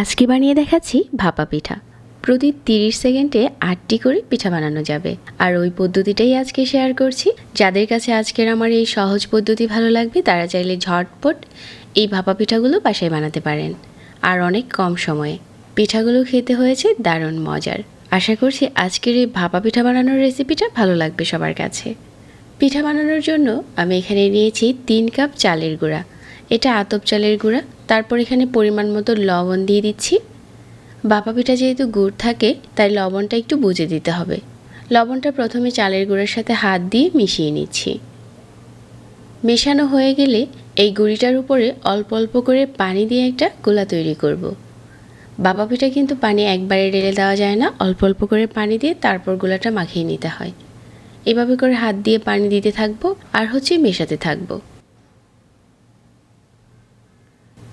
আজকে বানিয়ে দেখাচ্ছি? ভাপা পিঠা। প্রতি তিরিশ সেকেন্ডে আটটি করে পিঠা বানানো যাবে। আর ওই পদ্ধতিটাই আজকে শেয়ার করছি। যাদের কাছে আজকের আমার এই সহজ পদ্ধতি ভালো লাগবে, তারা চাইলে ঝটপট এই ভাপা পিঠাগুলো বাসায় বানাতে পারেন। আর অনেক কম সময়ে। পিঠাগুলো খেতে হয়েছে দারুণ মজার। আশা করছি আজকের এই ভাপা পিঠা বানানোর রেসিপিটা ভালো লাগবে সবার কাছে। পিঠা বানানোর জন্য আমি এখানে নিয়েছি তিন কাপ চালের গুঁড়া। এটা আতপ চালের গুঁড়া। তারপর এখানে পরিমাণ মতো লবণ দিয়ে দিচ্ছি। বাপা পিঠা যেহেতু গুড় থাকে, তাই লবণটা একটু বুঝে দিতে হবে। লবণটা প্রথমে চালের গুঁড়ার সাথে হাত দিয়ে মিশিয়ে নিচ্ছি। মেশানো হয়ে গেলে এই গুঁড়িটার উপরে অল্প অল্প করে পানি দিয়ে একটা গোলা তৈরি করব। বাবা পিঠা কিন্তু পানি একবারে ঢেলে দেওয়া যায় না, অল্প অল্প করে পানি দিয়ে তারপর গোলাটা মাখিয়ে নিতে হয়। এভাবে করে হাত দিয়ে পানি দিতে থাকব আর হচ্ছে মেশাতে থাকব।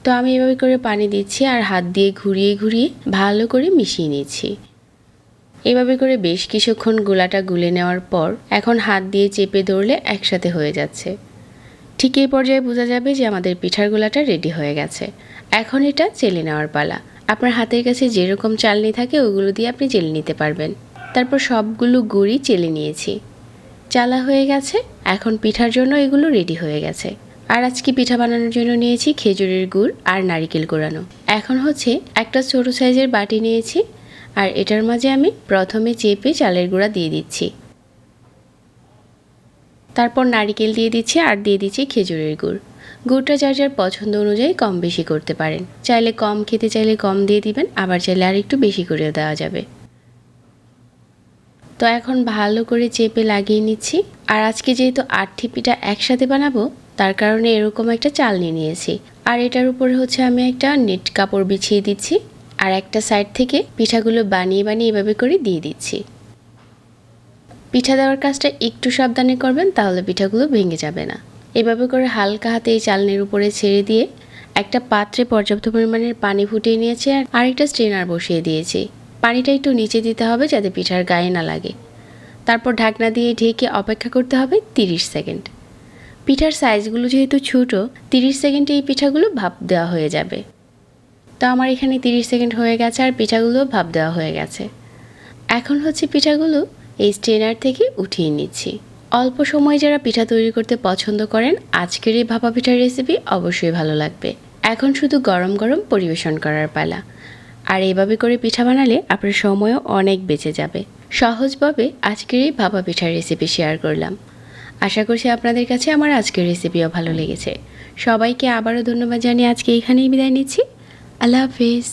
তো আমি এভাবে করে পানি দিচ্ছি আর হাত দিয়ে ঘুরিয়ে ঘুরিয়ে ভালো করে মিশিয়ে নিচ্ছি। এভাবে করে বেশ কিছুক্ষণ গোলাটা গুলে নেওয়ার পর এখন হাত দিয়ে চেপে ধরলে একসাথে হয়ে যাচ্ছে। ঠিক এই পর্যায়ে বোঝা যাবে যে আমাদের পিঠার গোলাটা রেডি হয়ে গেছে। এখন এটা চেলে নেওয়ার পালা। আপনার হাতের কাছে যেরকম চালনি থাকে ওগুলো দিয়ে আপনি চেলে নিতে পারবেন। তারপর সবগুলো গুড়ি চেলে নিয়েছি। চালা হয়ে গেছে। এখন পিঠার জন্য এগুলো রেডি হয়ে গেছে। আর আজকে পিঠা বানানোর জন্য নিয়েছি খেজুরের গুড় আর নারিকেল কোরানো এখন হচ্ছে একটা ছোটো সাইজের বাটি নিয়েছি আর এটার মাঝে আমি প্রথমে চেপে চালের গুঁড়া দিয়ে দিচ্ছি। তারপর নারিকেল দিয়ে দিচ্ছি আর দিয়ে দিচ্ছি খেজুরের গুড়। গুড়টা যার যার পছন্দ অনুযায়ী কম বেশি করতে পারেন। চাইলে কম খেতে চাইলে কম দিয়ে দিবেন, আবার চাইলে আর একটু বেশি করে দেওয়া যাবে। তো এখন ভালো করে চেপে লাগিয়ে নিচ্ছি। আর আজকে যেহেতু আটটি পিঠা একসাথে বানাবো তার কারণে এরকম একটা চালনি নিয়েছি। আর এটার উপরে হচ্ছে আমি একটা নেট কাপড় বিছিয়ে দিচ্ছি আর একটা সাইড থেকে পিঠাগুলো বানিয়ে বানিয়ে এভাবে করে দিয়ে দিচ্ছি। পিঠা দেওয়ার কাজটা একটু সাবধানে করবেন তাহলে পিঠাগুলো ভেঙে যাবে না। এভাবে করে হালকা হাতে এই চালনির উপরে ছেড়ে দিয়ে একটা পাত্রে পর্যাপ্ত পরিমাণের পানি ফুটিয়ে নিয়েছি আর আরেকটা স্ট্রেনার বসিয়ে দিয়েছি। পানিটা একটু নিচে দিতে হবে যাতে পিঠার গায়ে না লাগে। তারপর ঢাকনা দিয়ে ঢেকে অপেক্ষা করতে হবে তিরিশ সেকেন্ড। পিঠার সাইজগুলো যেহেতু ছোটো, তিরিশ সেকেন্ডে এই পিঠাগুলো ভাপ দেওয়া হয়ে যাবে। তো আমার এখানে তিরিশ সেকেন্ড হয়ে গেছে আর পিঠাগুলো ভাপ দেওয়া হয়ে গেছে। এখন হচ্ছে পিঠাগুলো এই স্ট্রেনার থেকে উঠিয়ে নিচ্ছি। অল্প সময় যারা পিঠা তৈরি করতে পছন্দ করেন, আজকের এই ভাপা পিঠার রেসিপি অবশ্যই ভালো লাগবে। এখন শুধু গরম গরম পরিবেশন করার পালা। আর এভাবে করে পিঠা বানালে আপনার সময়ও অনেক বেঁচে যাবে। সহজভাবে আজকের এই ভাপা পিঠার রেসিপি শেয়ার করলাম। আশা করছি আপনাদের কাছে আমার আজকের রেসিপিও ভালো লেগেছে। সবাইকে আবারও ধন্যবাদ জানিয়ে আজকে এখানেই বিদায় নিচ্ছি। আল্লাহ হাফিজ।